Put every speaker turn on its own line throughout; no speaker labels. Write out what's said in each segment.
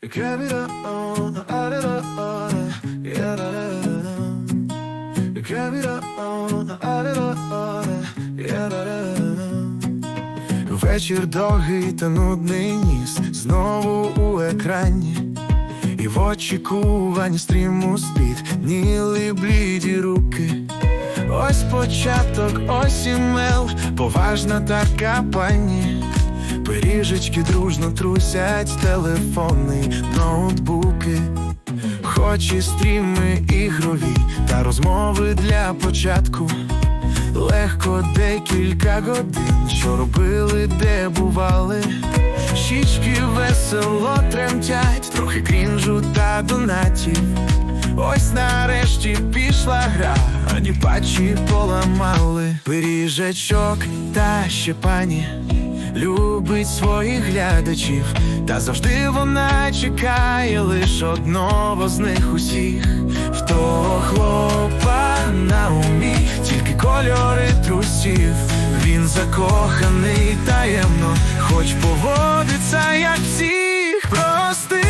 Grab it up. Вечір довгий та нудний ніс. Знову у екрані. І в очікуванні стріму спід Ніли бліді руки. Ось початок, ось імейл. Поважна така пані Пиріжечки дружно трусять телефони, ноутбуки. Хоч і стріми ігрові та розмови для початку. Легко декілька годин, що робили, де бували. Щічки весело тремтять, трохи крінжу та донатів. Ось нарешті пішла гра, ані патчі поламали. Пиріжечок та ще пані любить своїх глядачів, та завжди вона чекає лиш одного з них усіх, в того хлопа на умі, тільки кольори трусів. Він закоханий таємно, хоч поводиться як всіх. Прости,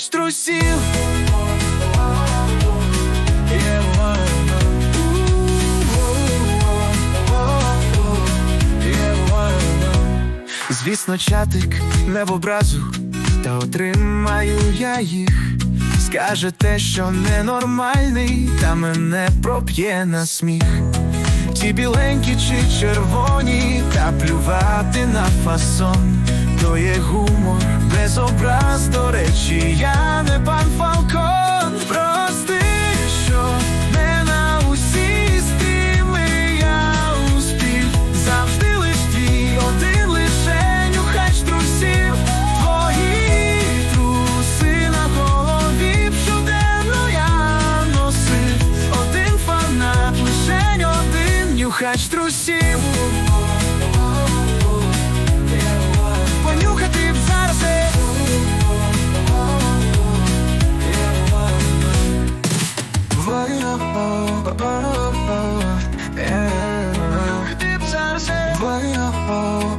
нюхач трусів. Звісно, чатик не в образу, та отримаю я їх. Скажете, що ненормальний, та мене проп'є на сміх. Ті біленькі чи червоні, та плювати на фасон, то є гумор, без образ, до речі, я не пан Фалкон. Прости, що не на усі стріми я успів. Завжди лиш твій один лише нюхач трусів. Твої труси на голові щоденно я носив. Один фанат, лише один нюхач трусів. oh, oh, oh, yeah. Deep inside I say, boy, oh, oh.